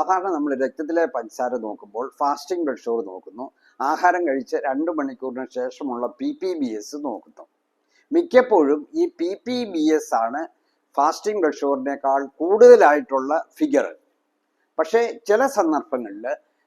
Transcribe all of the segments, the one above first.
സാധാരണ നമ്മൾ രക്തത്തിലെ പഞ്ചസാര നോക്കുമ്പോൾ ഫാസ്റ്റിംഗ് ബ്ലഡ് ഷുഗർ നോക്കുന്നു. ആഹാരം കഴിച്ച് രണ്ട് മണിക്കൂറിന് ശേഷമുള്ള പി പി ബി എസ് നോക്കുന്നു. മിക്കപ്പോഴും ഈ പി പി ബി എസ് ആണ് ഫാസ്റ്റിംഗ് ബ്ലഡ് ഷുഗറിനേക്കാൾ കൂടുതലായിട്ടുള്ള ഫിഗർ പക്ഷേ ചില സന്ദർഭങ്ങളിൽ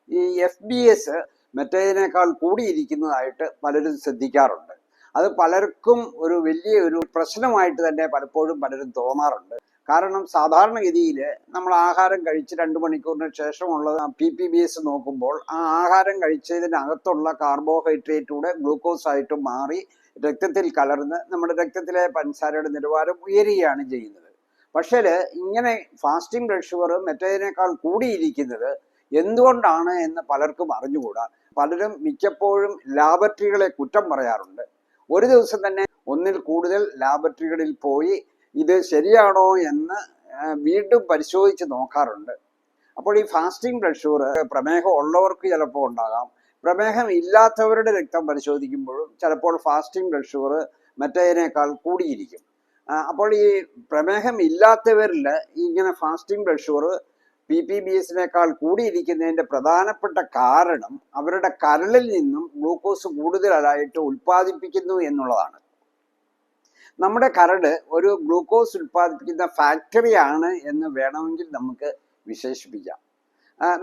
ഈ എഫ് ബി എസ് മറ്റേതിനേക്കാൾ കൂടിയിരിക്കുന്നതായിട്ട് പലരും ശ്രദ്ധിക്കാറുണ്ട്. അത് പലർക്കും ഒരു വലിയ ഒരു പ്രശ്നമായിട്ട് തന്നെ പലപ്പോഴും പലരും തോന്നാറുണ്ട്. കാരണം സാധാരണഗതിയിൽ നമ്മൾ ആഹാരം കഴിച്ച് രണ്ട് മണിക്കൂറിന് ശേഷമുള്ള പി പി ബി എസ് നോക്കുമ്പോൾ ആ ആഹാരം കഴിച്ചതിനകത്തുള്ള കാർബോഹൈഡ്രേറ്റൂടെ ഗ്ലൂക്കോസ് ആയിട്ട് മാറി രക്തത്തിൽ കലർന്ന് നമ്മുടെ രക്തത്തിലെ പഞ്ചസാരയുടെ നിലവാരം ഉയരുകയാണ് ചെയ്യുന്നത്. പക്ഷേ ഇങ്ങനെ ഫാസ്റ്റിംഗ് ബ്ലഡ് ഷുഗർ മറ്റേതിനേക്കാൾ കൂടിയിരിക്കുന്നത് എന്തുകൊണ്ടാണ് എന്ന് പലർക്കും അറിഞ്ഞുകൂടാ. പലരും മിക്കപ്പോഴും ലാബറട്ടറികളെ കുറ്റം പറയാറുണ്ട്. ഒരു ദിവസം തന്നെ ഒന്നിൽ കൂടുതൽ ലാബറട്ടറികളിൽ പോയി ഇത് ശരിയാണോ എന്ന് വീണ്ടും പരിശോധിച്ച് നോക്കാറുണ്ട്. അപ്പോൾ ഈ ഫാസ്റ്റിംഗ് ബ്ലഡ് ഷുഗർ പ്രമേഹം ഉള്ളവർക്ക് ചിലപ്പോൾ ഉണ്ടാകാം. പ്രമേഹം ഇല്ലാത്തവരുടെ രക്തം പരിശോധിക്കുമ്പോഴും ചിലപ്പോൾ ഫാസ്റ്റിംഗ് ബ്ലഡ് ഷുഗർ മറ്റേതിനേക്കാൾ കൂടിയിരിക്കും. അപ്പോൾ ഈ പ്രമേഹം ഇല്ലാത്തവരിൽ ഇങ്ങനെ fasting blood sugar P P B എസിനേക്കാൾ കൂടിയിരിക്കുന്നതിന്റെ പ്രധാനപ്പെട്ട കാരണം അവരുടെ കരളിൽ നിന്നും ഗ്ലൂക്കോസ് കൂടുതലായിട്ട് ഉൽപ്പാദിപ്പിക്കുന്നു എന്നുള്ളതാണ്. നമ്മുടെ കരട് ഒരു ഗ്ലൂക്കോസ് ഉൽപ്പാദിപ്പിക്കുന്ന ഫാക്ടറിയാണ് എന്ന് വേണമെങ്കിൽ നമുക്ക് വിശേഷിപ്പിക്കാം.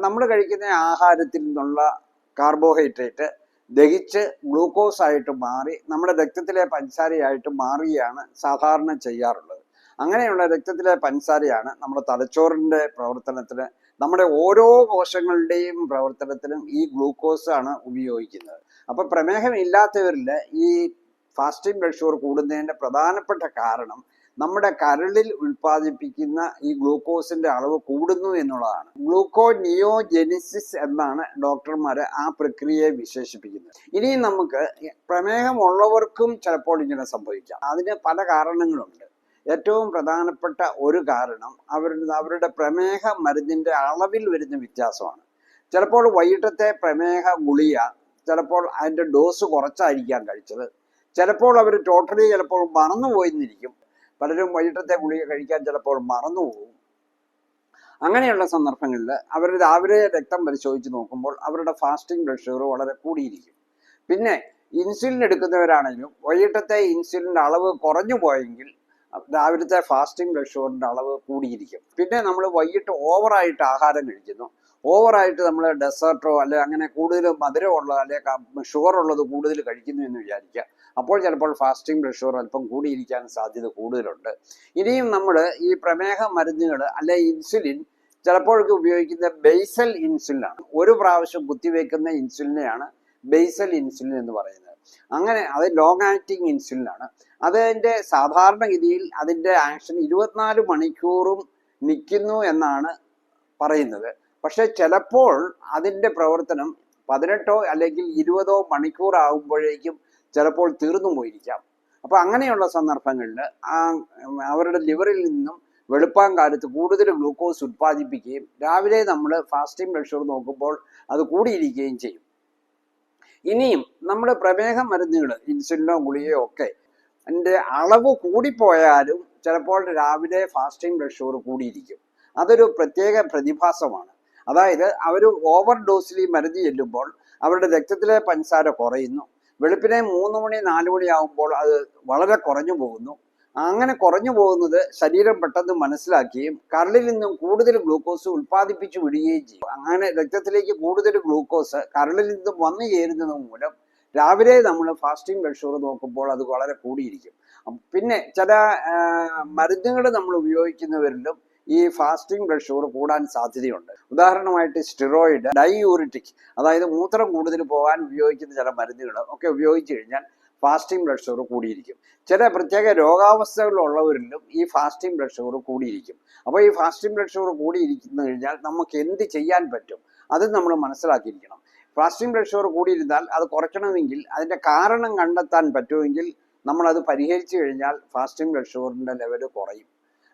നമ്മൾ കഴിക്കുന്ന ആഹാരത്തിൽ നിന്നുള്ള കാർബോഹൈഡ്രേറ്റ് ദഹിച്ച് ഗ്ലൂക്കോസ് ആയിട്ട് മാറി നമ്മുടെ രക്തത്തിലെ പഞ്ചസാരയായിട്ട് മാറുകയാണ് സാധാരണ ചെയ്യാറുള്ളത്. അങ്ങനെയുള്ള രക്തത്തിലെ പഞ്ചസാരയാണ് നമ്മുടെ തലച്ചോറിന്റെ പ്രവർത്തനത്തിന് നമ്മുടെ ഓരോ കോശങ്ങളുടെയും പ്രവർത്തനത്തിനും ഈ ഗ്ലൂക്കോസ് ആണ് ഉപയോഗിക്കുന്നത്. അപ്പോൾ പ്രമേഹം ഇല്ലാത്തവരിൽ ഈ ഫാസ്റ്റിംഗ് ബ്ലഡ് ഷുഗർ കൂടുന്നതിന്റെ പ്രധാനപ്പെട്ട കാരണം നമ്മുടെ കരളിൽ ഉൽപ്പാദിപ്പിക്കുന്ന ഈ ഗ്ലൂക്കോസിന്റെ അളവ് കൂടുന്നു എന്നുള്ളതാണ്. ഗ്ലൂക്കോ നിയോജെനിസിസ് എന്നാണ് ഡോക്ടർമാർ ആ പ്രക്രിയയെ വിശേഷിപ്പിക്കുന്നത്. ഇനി നമുക്ക് പ്രമേഹമുള്ളവർക്കും ചിലപ്പോൾ ഇങ്ങനെ സംഭവിക്കാം. അതിന് പല കാരണങ്ങളുണ്ട്. ഏറ്റവും പ്രധാനപ്പെട്ട ഒരു കാരണം അവരുടെ അവരുടെ പ്രമേഹ മരുന്നിന്റെ അളവിൽ വരുന്ന വ്യത്യാസമാണ്. ചിലപ്പോൾ വൈകിട്ടത്തെ പ്രമേഹ ഗുളിക ചിലപ്പോൾ അതിന്റെ ഡോസ് കുറച്ചായിരിക്കാം കഴിച്ചത്. ചിലപ്പോൾ അവർ ടോട്ടലി ചിലപ്പോൾ മറന്നു പോയിന്നിരിക്കും പലരും വൈകിട്ടത്തെ ഗുളിക കഴിക്കാൻ ചിലപ്പോൾ മറന്നു മറന്നുപോകും. അങ്ങനെയുള്ള സന്ദർഭങ്ങളിൽ അവർ രാവിലെ രക്തം പരിശോധിച്ച് നോക്കുമ്പോൾ അവരുടെ ഫാസ്റ്റിംഗ് ബ്ലഡ് ഷുഗർ വളരെ കൂടിയിരിക്കും. പിന്നെ ഇൻസുലിൻ എടുക്കുന്നവരാണെങ്കിലും വൈകിട്ടത്തെ ഇൻസുലിന്റെ അളവ് കുറഞ്ഞു പോയെങ്കിൽ രാവിലത്തെ ഫാസ്റ്റിംഗ് ബ്ലഡ് ഷുഗറിന്റെ അളവ് കൂടിയിരിക്കും. പിന്നെ നമ്മൾ വൈകിട്ട് ഓവറായിട്ട് ആഹാരം കഴിക്കുന്നു. ഓവറായിട്ട് നമ്മൾ ഡെസേർട്ടോ അല്ലെ അങ്ങനെ കൂടുതൽ മധുരമുള്ള അല്ലെ ഷുഗർ ഉള്ളത് കൂടുതൽ കഴിക്കുന്നു എന്ന് വിചാരിക്കുക. അപ്പോൾ ചിലപ്പോൾ ഫാസ്റ്റിംഗ് പ്രഷർ അല്പം കൂടിയിരിക്കാൻ സാധ്യത കൂടുതലുണ്ട്. ഇനിയും നമ്മൾ ഈ പ്രമേഹ മരുന്നുകൾ അല്ലെ ഇൻസുലിൻ ചിലപ്പോഴൊക്കെ ഉപയോഗിക്കുന്ന ബേസൽ ഇൻസുലിനാണ് ഒരു പ്രാവശ്യം കുത്തിവെക്കുന്ന ഇൻസുലിനെയാണ് ബേസൽ ഇൻസുലിൻ എന്ന് പറയുന്നത്. അങ്ങനെ അത് ലോങ് ആക്ടിങ് ഇൻസുലിനാണ് അതിന്റെ സാധാരണഗതിയിൽ അതിന്റെ ആക്ഷൻ ഇരുപത്തിനാല് മണിക്കൂറും നിൽക്കുന്നു എന്നാണ് പറയുന്നത്. പക്ഷെ ചിലപ്പോൾ അതിന്റെ പ്രവർത്തനം പതിനെട്ടോ അല്ലെങ്കിൽ ഇരുപതോ മണിക്കൂർ ആകുമ്പോഴേക്കും ചിലപ്പോൾ തീർന്നു പോയിരിക്കാം. അപ്പൊ അങ്ങനെയുള്ള സന്ദർഭങ്ങളിൽ ആ അവരുടെ ലിവറിൽ നിന്നും വെളുപ്പാൻ കാലത്ത് കൂടുതൽ ഗ്ലൂക്കോസ് ഉത്പാദിപ്പിക്കുകയും രാവിലെ നമ്മൾ ഫാസ്റ്റിംഗ് ഷുഗർ നോക്കുമ്പോൾ അത് കൂടിയിരിക്കുകയും ചെയ്യും. ഇനിയും നമ്മുടെ പ്രമേഹ മരുന്നുകൾ ഇൻസുലിനോ ഗുളികയോ ഒക്കെ അതിന്റെ അളവ് കൂടിപ്പോയാലും ചിലപ്പോൾ രാവിലെ ഫാസ്റ്റിംഗ് ഷുഗർ കൂടിയിരിക്കും. അതൊരു പ്രത്യേക പ്രതിഭാസമാണ്. അതായത് അവർ ഓവർ ഡോസിൽ ഈ മരുന്ന് ചെല്ലുമ്പോൾ അവരുടെ രക്തത്തിലെ പഞ്ചസാര കുറയുന്നു. വെളുപ്പിനെ മൂന്ന് മണി നാല് മണിയാകുമ്പോൾ അത് വളരെ കുറഞ്ഞു പോകുന്നു. അങ്ങനെ കുറഞ്ഞു പോകുന്നത് ശരീരം പെട്ടെന്ന് മനസ്സിലാക്കുകയും കരളിൽ നിന്നും കൂടുതൽ ഗ്ലൂക്കോസ് ഉൽപ്പാദിപ്പിച്ചു വിടുകയും ചെയ്യും. അങ്ങനെ രക്തത്തിലേക്ക് കൂടുതൽ ഗ്ലൂക്കോസ് കരളിൽ നിന്നും വന്നു ചേരുന്നത് മൂലം രാവിലെ നമ്മൾ ഫാസ്റ്റിംഗ് ബ്ലഡ് ഷുഗർ നോക്കുമ്പോൾ അത് വളരെ കൂടിയിരിക്കും. പിന്നെ ചില മരുന്നുകൾ നമ്മൾ ഉപയോഗിക്കുന്നവരിലും ഈ ഫാസ്റ്റിംഗ് ബ്ലഡ് ഷുഗർ കൂടാൻ സാധ്യതയുണ്ട്. ഉദാഹരണമായിട്ട് സ്റ്റിറോയിഡ് ഡൈയൂറിറ്റിക് അതായത് മൂത്രം കൂടുതൽ പോകാൻ ഉപയോഗിക്കുന്ന ചില മരുന്നുകൾ ഒക്കെ ഉപയോഗിച്ചു കഴിഞ്ഞാൽ ഫാസ്റ്റിംഗ് ബ്ലഡ് ഷുഗർ കൂടിയിരിക്കും. ചില പ്രത്യേക രോഗാവസ്ഥകളുള്ളവരിലും ഈ ഫാസ്റ്റിംഗ് ബ്ലഡ് ഷുഗർ കൂടിയിരിക്കും. അപ്പോൾ ഈ ഫാസ്റ്റിംഗ് ബ്ലഡ് ഷുഗർ കൂടിയിരിക്കുന്നു കഴിഞ്ഞാൽ നമുക്ക് എന്ത് ചെയ്യാൻ പറ്റും? അത് നമ്മൾ മനസ്സിലാക്കിയിരിക്കണം. ഫാസ്റ്റിംഗ് ബ്ലഡ് ഷുഗർ കൂടിയിരുന്നാൽ അത് കുറയ്ക്കണമെങ്കിൽ അതിന്റെ കാരണം കണ്ടെത്താൻ പറ്റുമെങ്കിൽ നമ്മളത് പരിഹരിച്ചു കഴിഞ്ഞാൽ ഫാസ്റ്റിംഗ് ബ്ലഡ് ഷുഗറിന്റെ ലെവൽ കുറയും.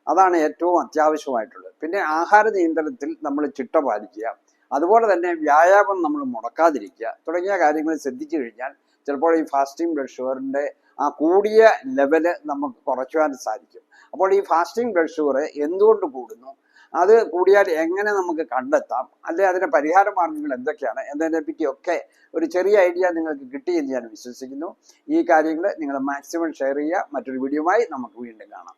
അതാണ് ഏറ്റവും അത്യാവശ്യമായിട്ടുള്ളത്. പിന്നെ ആഹാര നിയന്ത്രണത്തിൽ നമ്മൾ ചിട്ട പാലിക്കുക. അതുപോലെ തന്നെ വ്യായാമം നമ്മൾ മുടക്കാതിരിക്കുക. തുടങ്ങിയ കാര്യങ്ങൾ ശ്രദ്ധിച്ചു കഴിഞ്ഞാൽ ചിലപ്പോൾ ഈ ഫാസ്റ്റിംഗ് ബ്ലഡ് ഷുഗറിന്റെ ആ കൂടിയ ലെവൽ നമുക്ക് കുറയ്ക്കുവാൻ സാധിക്കും. അപ്പോൾ ഈ ഫാസ്റ്റിംഗ് ബ്ലഡ് ഷുഗർ എന്തുകൊണ്ട് കൂടുന്നു? അത് കൂടിയാൽ എങ്ങനെ നമുക്ക് കണ്ടെത്താം? അല്ലെ അതിന്റെ പരിഹാര മാർഗങ്ങൾ എന്തൊക്കെയാണ്? എന്നതിനെ പറ്റിയൊക്കെ ഒരു ചെറിയ ഐഡിയ നിങ്ങൾക്ക് കിട്ടിയെന്ന് ഞാൻ വിശ്വസിക്കുന്നു. ഈ കാര്യങ്ങൾ നിങ്ങൾ മാക്സിമം ഷെയർ ചെയ്യുക. മറ്റൊരു വീഡിയോയുമായി നമുക്ക് വീണ്ടും കാണാം.